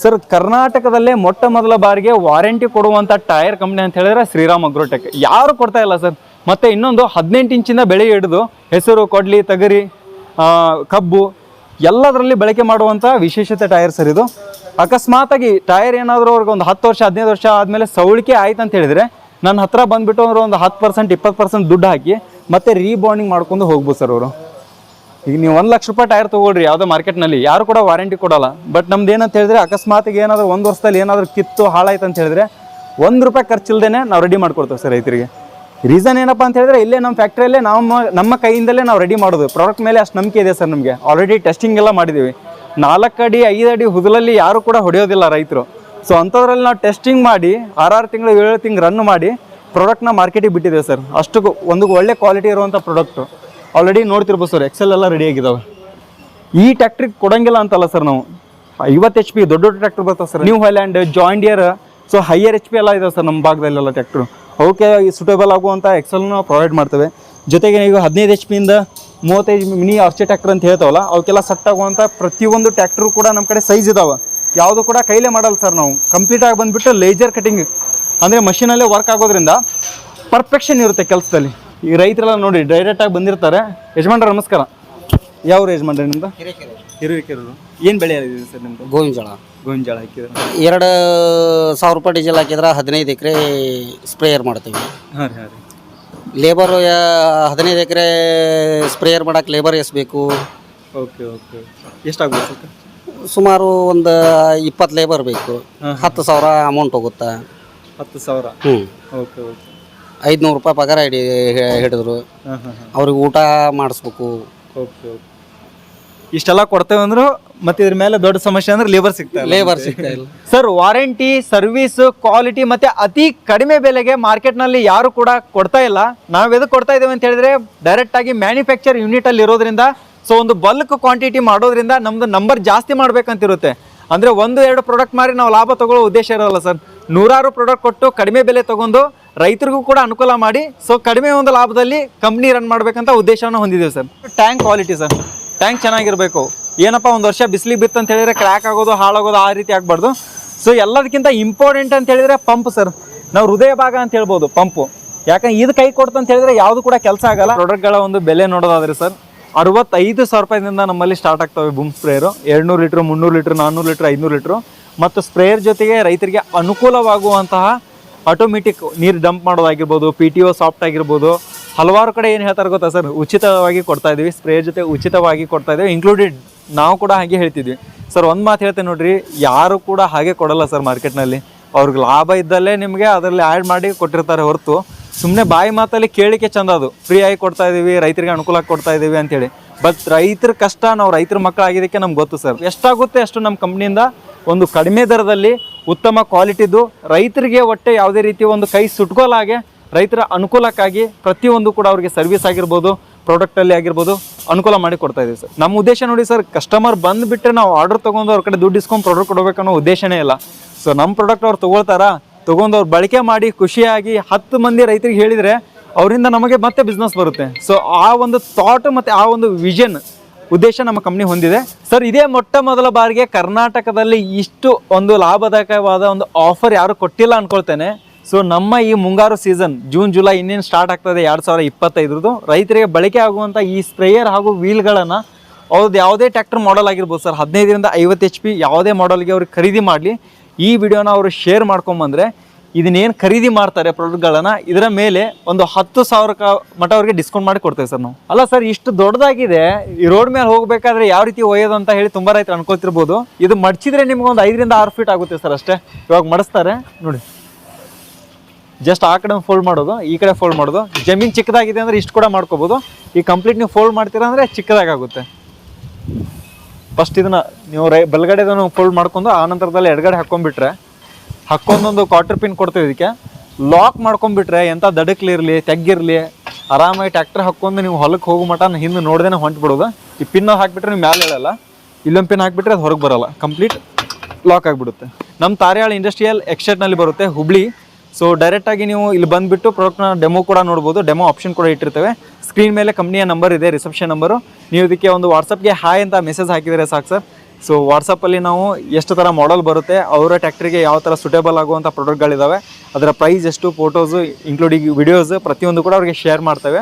Speaker 1: ಸರ್ ಕರ್ನಾಟಕದಲ್ಲೇ ಮೊಟ್ಟ ಮೊದಲ ಬಾರಿಗೆ ವಾರಂಟಿ ಕೊಡುವಂಥ ಟೈರ್ ಕಂಪ್ನಿ ಅಂತ ಹೇಳಿದ್ರೆ ಶ್ರೀರಾಮ್ ಅಗ್ರೋಟೆಕ್. ಯಾರು ಕೊಡ್ತಾ ಇಲ್ಲ ಸರ್. ಮತ್ತು ಇನ್ನೊಂದು ಹದಿನೆಂಟು ಇಂಚಿನ ಬೆಳೆ ಹಿಡಿದು ಹೆಸರು, ಕೊಡ್ಲಿ, ತಗರಿ ಕಬ್ಬು ಎಲ್ಲದರಲ್ಲಿ ಬಳಕೆ ಮಾಡುವಂಥ ವಿಶೇಷತೆ ಟೈರ್ ಸರ್ ಇದು. ಅಕಸ್ಮಾತಾಗಿ ಟೈರ್ ಏನಾದರೂ ಅವ್ರಿಗೆ ಒಂದು ಹತ್ತು ವರ್ಷ, ಹದಿನೈದು ವರ್ಷ ಆದಮೇಲೆ ಸೌಳಿಕೆ ಆಯ್ತು ಅಂತ ಹೇಳಿದ್ರೆ ನನ್ನ ಹತ್ರ ಬಂದ್ಬಿಟ್ಟು ಅವರು ಒಂದು ಹತ್ತು ಪರ್ಸೆಂಟ್, ಇಪ್ಪತ್ತು ಪರ್ಸೆಂಟ್ ದುಡ್ಡು ಹಾಕಿ ಮತ್ತೆ ರೀಬಾಂಡಿಂಗ್ ಮಾಡ್ಕೊಂಡು ಹೋಗ್ಬೋದು ಸರ್ ಅವರು. ಈಗ ನೀವು ಒಂದು ಲಕ್ಷ ರೂಪಾಯಿ ಟೈರ್ ತೊಗೊಳ್ರಿ ಯಾವುದೋ ಮಾರ್ಕೆಟ್ನಲ್ಲಿ, ಯಾರು ಕೂಡ ವಾರಂಟಿ ಕೊಡಲ್ಲ. ಬಟ್ ನಮ್ದು ಏನಂತ ಹೇಳಿದ್ರೆ ಅಕಸ್ಮಾತಿಗೆ ಏನಾದರೂ ಒಂದು ವರ್ಷದಲ್ಲಿ ಏನಾದರೂ ಕಿತ್ತು, ಹಾಳಾಯ್ತು ಅಂತ ಹೇಳಿದ್ರೆ ಒಂದು ರೂಪಾಯಿ ಖರ್ಚಿಲ್ದೇನೆ ನಾವು ರೆಡಿ ಮಾಡ್ಕೊಡ್ತೇವೆ ಸರ್ ರೈತರಿಗೆ. ರೀಸನ್ ಏನಪ್ಪ ಅಂತ ಹೇಳಿದ್ರೆ ಇಲ್ಲೇ ನಮ್ಮ ಫ್ಯಾಕ್ಟ್ರಿಯಲ್ಲೇ ನಮ್ಮ ನಮ್ಮ ಕೈಯಿಂದಲೇ ನಾವು ರೆಡಿ ಮಾಡೋದು. ಪ್ರಾಡಕ್ಟ್ ಮೇಲೆ ಅಷ್ಟು ನಂಬಿಕೆ ಇದೆ ಸರ್ ನಮಗೆ. ಆಲ್ರೆಡಿ ಟೆಸ್ಟಿಂಗ್ ಎಲ್ಲ ಮಾಡಿದ್ದೀವಿ. ನಾಲ್ಕು ಅಡಿ ಐದು ಅಡಿ ಹುದಲಲ್ಲಿ ಯಾರು ಕೂಡ ಹೊಡೆಯೋದಿಲ್ಲ ರೈತರು. ಸೊ ಅಂಥದ್ರಲ್ಲಿ ನಾವು ಟೆಸ್ಟಿಂಗ್ ಮಾಡಿ ಆರಾರು ತಿಂಗಳು, ಏಳು ತಿಂಗಳು ರನ್ ಮಾಡಿ ಪ್ರಾಡಕ್ಟ್ನ ಮಾರ್ಕೆಟಿಗೆ ಬಿಟ್ಟಿದ್ದೇವೆ ಸರ್ ಅಷ್ಟು ಒಂದು ಒಳ್ಳೆ ಕ್ವಾಲಿಟಿ ಇರುವಂಥ ಪ್ರಾಡಕ್ಟು ಆಲ್ರೆಡಿ ನೋಡ್ತಿರ್ಬೋದು ಸರ್ ಎಕ್ಸೆಲ್ ಎಲ್ಲ ರೆಡಿ ಆಗಿದ್ದಾವೆ ಈ ಟ್ಯಾಕ್ಟ್ರಿಗೆ ಕೊಡಂಗಿಲ್ಲ ಅಂತಲ್ಲ ಸರ್ ನಾವು. ಐವತ್ತು ಎಚ್ ಪಿ ದೊಡ್ಡ ದೊಡ್ಡ ಟ್ಯಾಕ್ಟ್ರ್ ಬರ್ತಾವೆ sir New Holland John Deere so higher H P ಎಲ್ಲ ಇದಾವೆ ಸರ್ ನಮ್ಮ ಭಾಗದಲ್ಲೆಲ್ಲ ಟ್ಯಾಕ್ಟ್ರು ಅವಕ್ಕೆ ಸೂಟೇಬಲ್ ಆಗುವಂಥ ಎಕ್ಸೆಲ್ನ ಪ್ರೊವೈಡ್ ಮಾಡ್ತೇವೆ. ಜೊತೆಗೆ ನೀವು ಹದಿನೈದು ಎಚ್ ಪಿಯಿಂದ ಮೂವತ್ತೈದು ಮಿನಿ ಆರ್ಚೆ ಟ್ಯಾಕ್ಟರ್ ಅಂತ ಹೇಳ್ತಾವಲ್ಲ ಅವಕ್ಕೆಲ್ಲ ಸೆಟ್ ಆಗುವಂಥ ಪ್ರತಿಯೊಂದು ಟ್ಯಾಕ್ಟ್ರು ಕೂಡ ನಮ್ಮ ಕಡೆ ಸೈಜ್ ಇದಾವೆ. ಯಾವುದು ಕೂಡ ಕೈಲೇ ಮಾಡಲ್ಲ ಸರ್ ನಾವು. ಕಂಪ್ಲೀಟ್ ಆಗಿ ಬಂದ್ಬಿಟ್ಟು ಲೇಜರ್ ಕಟಿಂಗ್ ಅಂದರೆ ಮಷಿನಲ್ಲೇ ವರ್ಕ್ ಆಗೋದ್ರಿಂದ ಪರ್ಫೆಕ್ಷನ್ ಇರುತ್ತೆ ಕೆಲಸದಲ್ಲಿ. ಈ ರೈತರೆಲ್ಲ ನೋಡಿ ಡೈರೆಕ್ಟಾಗಿ ಬಂದಿರ್ತಾರೆ. ಯಜಮಾನ್ರ ನಮಸ್ಕಾರ. ಯಾವ ಯಜಮಾನ್ರ ನಿಮ್ದು? ಹಿರಿಕೆರೂರು. ಏನು ಬೆಳೆ ಇದೆ ಸರ್ ನಿಮ್ದು?
Speaker 2: ಗೋವಿನ ಜೋಳ
Speaker 1: ಗೋಂಜಾಳ ಹಾಕಿದ್ರೆ
Speaker 2: ಎರಡು ಸಾವಿರ ರೂಪಾಯಿ ಡೀಸೆಲ್ ಹಾಕಿದ್ರೆ ಹದಿನೈದು ಎಕರೆ ಸ್ಪ್ರೇಯರ್ ಮಾಡ್ತೀವಿ.
Speaker 1: ಹಾಂ ರೀ ಹಾಂ ರೀ.
Speaker 2: ಲೇಬರ್ ಹದಿನೈದು ಎಕರೆ ಸ್ಪ್ರೇಯರ್ ಮಾಡೋಕ್ಕೆ ಲೇಬರ್ ಎಷ್ಟು ಬೇಕು
Speaker 1: ಓಕೆ ಓಕೆ ಎಷ್ಟಾಗ್ಬೋದು ಸರ್?
Speaker 2: ಸುಮಾರು ಒಂದು ಇಪ್ಪತ್ತು ಲೇಬರ್ ಬೇಕು. ಹತ್ತು ಸಾವಿರ ಅಮೌಂಟ್ ಹೋಗುತ್ತೆ.
Speaker 1: ಹತ್ತು ಸಾವಿರ?
Speaker 2: ಹ್ಞೂ.
Speaker 1: ಓಕೆ ಓಕೆ
Speaker 2: ಐದುನೂರು ರೂಪಾಯಿ ಪಗಾರ ಹಿಡಿ ಹಿಡಿದ್ರು. ಅವ್ರಿಗೆ ಊಟ ಮಾಡಿಸ್ಬೇಕು.
Speaker 1: ಓಕೆ ಓಕೆ ಇಷ್ಟೆಲ್ಲ ಕೊಡ್ತೇವೆ ಅಂದ್ರು ಮತ್ತೆ ಇದ್ರ ಮೇಲೆ ದೊಡ್ಡ ಸಮಸ್ಯೆ ಅಂದ್ರೆ ಲೇಬರ್ ಸಿಗ್ತದೆ
Speaker 2: ಲೇಬರ್ ಸಿಗ್ತಾ ಇಲ್ಲ.
Speaker 1: ಸರ್ ವಾರಂಟಿ ಸರ್ವಿಸ್ ಕ್ವಾಲಿಟಿ ಮತ್ತೆ ಅತಿ ಕಡಿಮೆ ಬೆಲೆಗೆ ಮಾರ್ಕೆಟ್ನಲ್ಲಿ ಯಾರು ಕೂಡ ಕೊಡ್ತಾ ಇಲ್ಲ. ನಾವ್ ಎದಕ್ ಕೊಡ್ತಾ ಇದ್ದೇವೆ ಅಂತ ಹೇಳಿದ್ರೆ ಡೈರೆಕ್ಟ್ ಆಗಿ ಮ್ಯಾನುಫ್ಯಾಕ್ಚರ್ ಯೂನಿಟ್ ಅಲ್ಲಿ ಇರೋದ್ರಿಂದ ಸೊ ಒಂದು ಬಲ್ಕ್ ಕ್ವಾಂಟಿಟಿ ಮಾಡೋದ್ರಿಂದ ನಮ್ದು ನಂಬರ್ ಜಾಸ್ತಿ ಮಾಡ್ಬೇಕಂತಿರುತ್ತೆ. ಅಂದ್ರೆ ಒಂದು ಎರಡು ಪ್ರಾಡಕ್ಟ್ ಮಾರಿ ನಾವು ಲಾಭ ತಗೊಳ್ಳೋ ಉದ್ದೇಶ ಇರೋಲ್ಲ ಸರ್ ನೂರಾರು ಪ್ರಾಡಕ್ಟ್ ಕೊಟ್ಟು ಕಡಿಮೆ ಬೆಲೆ ತಗೊಂಡು ರೈತರಿಗೂ ಕೂಡ ಅನುಕೂಲ ಮಾಡಿ ಸೊ ಕಡಿಮೆ ಒಂದು ಲಾಭದಲ್ಲಿ ಕಂಪ್ನಿ ರನ್ ಮಾಡ್ಬೇಕಂತ ಉದ್ದೇಶವನ್ನು ಹೊಂದಿದ್ದೇವೆ sir tank quality sir tank ಚೆನ್ನಾಗಿರ್ಬೇಕು. ಏನಪ್ಪ, ಒಂದು ವರ್ಷ ಬಿಸಿಲಿಗೆ ಬಿತ್ತು ಅಂತ ಹೇಳಿದ್ರೆ ಕ್ರ್ಯಾಕ್ ಆಗೋದು, ಹಾಳಾಗೋದು ಆ ರೀತಿ ಆಗ್ಬಾರ್ದು. ಸೊ ಎಲ್ಲದಕ್ಕಿಂತ ಇಂಪಾರ್ಟೆಂಟ್ ಅಂತ ಹೇಳಿದ್ರೆ ಪಂಪ್ ಸರ್ ನಾವು ಹೃದಯ ಭಾಗ ಅಂತ ಹೇಳ್ಬೋದು ಪಂಪು ಯಾಕಂದ್ರೆ ಇದು ಕೈ ಕೊಡ್ತು ಅಂತ ಹೇಳಿದ್ರೆ ಯಾವುದು ಕೂಡ ಕೆಲಸ ಆಗಲ್ಲ. ಪ್ರಾಡಕ್ಟ್ಗಳ ಒಂದು ಬೆಲೆ ನೋಡೋದಾದ್ರೆ ಸರ್ ಅರವತ್ತೈದು ಸಾವಿರ ರೂಪಾಯಿದಿಂದ ನಮ್ಮಲ್ಲಿ ಸ್ಟಾರ್ಟ್ ಆಗ್ತವೆ ಬೂಮ್ ಸ್ಪ್ರೇಯರು ಎರಡ್ನೂರು ಲೀಟ್ರ್ ಮುನ್ನೂರು ಲೀಟ್ರ್ ನಾನ್ನೂರು ಲೀಟ್ರ್ ಐನೂರು ಲೀಟ್ರು ಮತ್ತು ಸ್ಪ್ರೇಯರ್ ಜೊತೆಗೆ ರೈತರಿಗೆ ಅನುಕೂಲವಾಗುವಂತಹ ಆಟೋಮೆಟಿಕ್ ನೀರು ಡಂಪ್ ಮಾಡೋದಾಗಿರ್ಬೋದು ಪಿ ಟಿ ಒ ಸಾಫ್ಟ್ ಆಗಿರ್ಬೋದು ಹಲವಾರು ಕಡೆ ಏನು ಹೇಳ್ತಾರೆ ಗೊತ್ತಾ ಸರ್? ಉಚಿತವಾಗಿ ಕೊಡ್ತಾ ಇದೀವಿ, ಸ್ಪ್ರೇ ಜೊತೆ ಉಚಿತವಾಗಿ ಕೊಡ್ತಾ ಇದೀವಿ ಇನ್ಕ್ಲೂಡೆಡ್ ನಾವು ಕೂಡ ಹಾಗೆ ಹೇಳ್ತಿದ್ವಿ. ಸರ್, ಒಂದು ಮಾತು ಹೇಳ್ತೇನೆ ನೋಡ್ರಿ, ಯಾರು ಕೂಡ ಹಾಗೆ ಕೊಡಲ್ಲ ಸರ್ ಮಾರ್ಕೆಟ್ನಲ್ಲಿ ಅವ್ರಿಗೆ ಲಾಭ ಇದ್ದಲ್ಲೇ ನಿಮಗೆ ಅದರಲ್ಲಿ ಆ್ಯಡ್ ಮಾಡಿ ಕೊಟ್ಟಿರ್ತಾರೆ ಹೊರತು. ಸುಮ್ಮನೆ ಬಾಯಿ ಮಾತಲ್ಲಿ ಕೇಳಿಕೆ ಚಂದ ಅದು. ಫ್ರೀ ಆಗಿ ಕೊಡ್ತಾ ಇದೀವಿ, ರೈತರಿಗೆ ಅನುಕೂಲ ಕೊಡ್ತಾ ಇದೀವಿ ಅಂತೇಳಿ ಬಟ್ ರೈತರ ಕಷ್ಟ ನಾವು ರೈತರ ಮಕ್ಕಳಾಗಿದ್ದಕ್ಕೆ ನಮ್ಗೆ ಗೊತ್ತು ಸರ್. ಎಷ್ಟಾಗುತ್ತೆ ಅಷ್ಟು ನಮ್ಮ ಕಂಪ್ನಿಯಿಂದ ಒಂದು ಕಡಿಮೆ ದರದಲ್ಲಿ ಉತ್ತಮ ಕ್ವಾಲಿಟಿದು ರೈತರಿಗೆ ಒಟ್ಟೆ ಯಾವುದೇ ರೀತಿ ಒಂದು ಕೈ ಸುಟ್ಕೋಲಾಗೆ ರೈತರ ಅನುಕೂಲಕ್ಕಾಗಿ ಪ್ರತಿಯೊಂದು ಕೂಡ ಅವರಿಗೆ ಸರ್ವಿಸ್ ಆಗಿರ್ಬೋದು ಪ್ರಾಡಕ್ಟಲ್ಲಿ ಆಗಿರ್ಬೋದು ಅನುಕೂಲ ಮಾಡಿ ಕೊಡ್ತಾ ಇದೀವಿ ಸರ್. ನಮ್ಮ ಉದ್ದೇಶ ನೋಡಿ ಸರ್ ಕಸ್ಟಮರ್ ಬಂದುಬಿಟ್ರೆ ನಾವು ಆರ್ಡರ್ ತೊಗೊಂಡು ಅವ್ರ ಕಡೆ ದುಡ್ಡು ಇಸ್ಕೊಂಡು ಪ್ರಾಡಕ್ಟ್ ಕೊಡಬೇಕನ್ನೋ ಉದ್ದೇಶನೇ ಇಲ್ಲ. ಸೊ ನಮ್ಮ ಪ್ರಾಡಕ್ಟ್ ಅವ್ರು ತೊಗೊಳ್ತಾರಾ? ತೊಗೊಂಡು ಅವ್ರು ಬಳಕೆ ಮಾಡಿ ಖುಷಿಯಾಗಿ ಹತ್ತು ಮಂದಿ ರೈತರಿಗೆ ಹೇಳಿದರೆ ಅವರಿಂದ ನಮಗೆ ಮತ್ತೆ ಬಿಸ್ನೆಸ್ ಬರುತ್ತೆ. ಸೊ ಆ ಒಂದು ಥಾಟ್ ಮತ್ತು ಆ ಒಂದು ವಿಷನ್ ಉದ್ದೇಶ ನಮ್ಮ ಕಂಪ್ನಿ ಹೊಂದಿದೆ. ಸರ್ ಇದೇ ಮೊಟ್ಟ ಮೊದಲ ಬಾರಿಗೆ ಕರ್ನಾಟಕದಲ್ಲಿ ಇಷ್ಟು ಒಂದು ಲಾಭದಾಯಕವಾದ ಒಂದು ಆಫರ್ ಯಾರು ಕೊಟ್ಟಿಲ್ಲ ಅನ್ಕೊಳ್ತೇನೆ. ಸೊ ನಮ್ಮ ಈ ಮುಂಗಾರು ಸೀಸನ್ ಜೂನ್ ಜುಲೈ ಇನ್ನೇನು ಸ್ಟಾರ್ಟ್ ಆಗ್ತದೆ ಎರಡು ಸಾವಿರದ ಇಪ್ಪತ್ತೈದರದ್ದು. ರೈತರಿಗೆ ಬಳಕೆ ಆಗುವಂಥ ಈ ಸ್ಪ್ರೇಯರ್ ಹಾಗೂ ವೀಲ್ಗಳನ್ನು ಅವ್ರದ್ದು ಯಾವುದೇ ಟ್ಯಾಕ್ಟರ್ ಮಾಡೆಲ್ ಆಗಿರ್ಬೋದು ಸರ್ ಹದಿನೈದರಿಂದ ಐವತ್ತು ಎಚ್ ಪಿ ಯಾವುದೇ ಮಾಡಲ್ಗೆ ಅವ್ರಿಗೆ ಖರೀದಿ ಮಾಡಲಿ. ಈ ವಿಡಿಯೋನ ಅವರು ಶೇರ್ ಮಾಡ್ಕೊಂಬಂದರೆ ಇದನ್ನೇನು ಖರೀದಿ ಮಾಡ್ತಾರೆ ಪ್ರಾಡಕ್ಟ್ಗಳನ್ನು ಇದರ ಮೇಲೆ ಒಂದು ಹತ್ತು ಸಾವಿರ ಕ ಮಟ ಅವ್ರಿಗೆ ಡಿಸ್ಕೌಂಟ್ ಮಾಡಿ ಕೊಡ್ತೇವೆ ಸರ್ ನಾವು. ಅಲ್ಲ ಸರ್ ಇಷ್ಟು ದೊಡ್ಡದಾಗಿದೆ. ಈ ರೋಡ್ ಮೇಲೆ ಹೋಗಬೇಕಾದ್ರೆ ಯಾವ ರೀತಿ ಒಯ್ಯೋದು ಅಂತ ಹೇಳಿ ತುಂಬ ರೈತರು ಅನ್ಕೋತಿರ್ಬೋದು ಇದು ಮಡಚಿದ್ರೆ ನಿಮ್ಗೆ ಒಂದು ಐದರಿಂದ ಆರು ಫೀಟ್ ಆಗುತ್ತೆ ಸರ್ ಅಷ್ಟೇ. ಇವಾಗ ಮಡಿಸ್ತಾರೆ. ನೋಡಿ. ಜಸ್ಟ್ ಆ ಕಡೆ ಫೋಲ್ಡ್ ಮಾಡೋದು, ಈ ಕಡೆ ಫೋಲ್ಡ್ ಮಾಡೋದು. ಜಮೀನು ಚಿಕ್ಕದಾಗಿದೆ ಅಂದ್ರೆ ಇಷ್ಟು ಕೂಡ ಮಾಡ್ಕೋಬೋದು. ಈ ಕಂಪ್ಲೀಟ್ ನೀವು ಫೋಲ್ಡ್ ಮಾಡ್ತೀರಾ ಅಂದರೆ ಚಿಕ್ಕದಾಗುತ್ತೆ ಫಸ್ಟ್ ಇದನ್ನ ನೀವು ರೈ ಫೋಲ್ಡ್ ಮಾಡ್ಕೊಂಡು ಆ ನಂತರದಲ್ಲಿ ಎಡಗಡೆ ಹಾಕೊಂಡ್ಬಿಟ್ರೆ, ಹಾಕೊಂದೊಂದು ಕ್ವಾರ್ಟರ್ ಪಿನ್ ಕೊಡ್ತೀವಿ ಇದಕ್ಕೆ. ಲಾಕ್ ಮಾಡ್ಕೊಂಡ್ಬಿಟ್ರೆ ಎಂಥ ದಡಕ್ಲಿರಲಿ, ತೆಗ್ಗಿರಲಿ, ಆರಾಮಾಗಿ ಟ್ಯಾಕ್ಟರ್ ಹಾಕ್ಕೊಂಡು ನೀವು ಹೊಲಕ್ಕೆ ಹೋಗೋ ಮಟ ಹಿಂದೆ ನೋಡ್ದೇನೆ ಹೊಂಟ್ಬಿಡೋದು. ಈ ಪಿನ್ ಹಾಕಿಬಿಟ್ರೆ ನೀವು ಮ್ಯಾಲೆ ಹೇಳಲ್ಲ. ಇಲ್ಲೊಂದು ಪಿನ್ ಹಾಕಿಬಿಟ್ರೆ ಅದು ಹೊರಗೆ ಬರೋಲ್ಲ. ಕಂಪ್ಲೀಟ್ ಲಾಕ್ ಆಗಿಬಿಡುತ್ತೆ. ನಮ್ಮ ತಾರಿಯಾಳ ಇಂಡಸ್ಟ್ರಿಯಲ್ ಎಕ್ಸ್ಟೇಟ್ನಲ್ಲಿ ಬರುತ್ತೆ, ಹುಬ್ಳಿ. ಸೊ ಡೈರೆಕ್ಟಾಗಿ ನೀವು ಇಲ್ಲಿ ಬಂದುಬಿಟ್ಟು ಪ್ರಾಡಕ್ಟ್ನ ಡೆಮೋ ಕೂಡ ನೋಡ್ಬೋದು. ಡೆಮೋ ಆಪ್ಷನ್ ಕೂಡ ಇಟ್ಟಿರ್ತೇವೆ. ಸ್ಕ್ರೀನ್ ಮೇಲೆ ಕಂಪ್ನಿಯ ನಂಬರ್ ಇದೆ ರಿಸೆಪ್ಷನ್ ನಂಬರು ನೀವು ಇದಕ್ಕೆ ಒಂದು ವಾಟ್ಸಪ್ಗೆ ಹಾಯ್ ಅಂತ ಮೆಸೇಜ್ ಹಾಕಿದರೆ ಸಾಕು ಸರ್ ಸೊ ವಾಟ್ಸಪ್ಪಲ್ಲಿ ನಾವು ಎಷ್ಟು ಥರ ಮಾಡೆಲ್ ಬರುತ್ತೆ, ಅವರ ಟ್ಯಾಕ್ಟ್ರಿಗೆ ಯಾವ ಥರ ಸುಟೇಬಲ್ ಆಗುವಂಥ ಪ್ರಾಡಕ್ಟ್ಗಳಿದ್ದಾವೆ ಅದರ ಪ್ರೈಸ್ ಎಷ್ಟು ಫೋಟೋಸು ಇನ್ಕ್ಲೂಡಿಂಗ್ ವಿಡಿಯೋಸ್ ಪ್ರತಿಯೊಂದು ಕೂಡ ಅವ್ರಿಗೆ ಶೇರ್ ಮಾಡ್ತೇವೆ.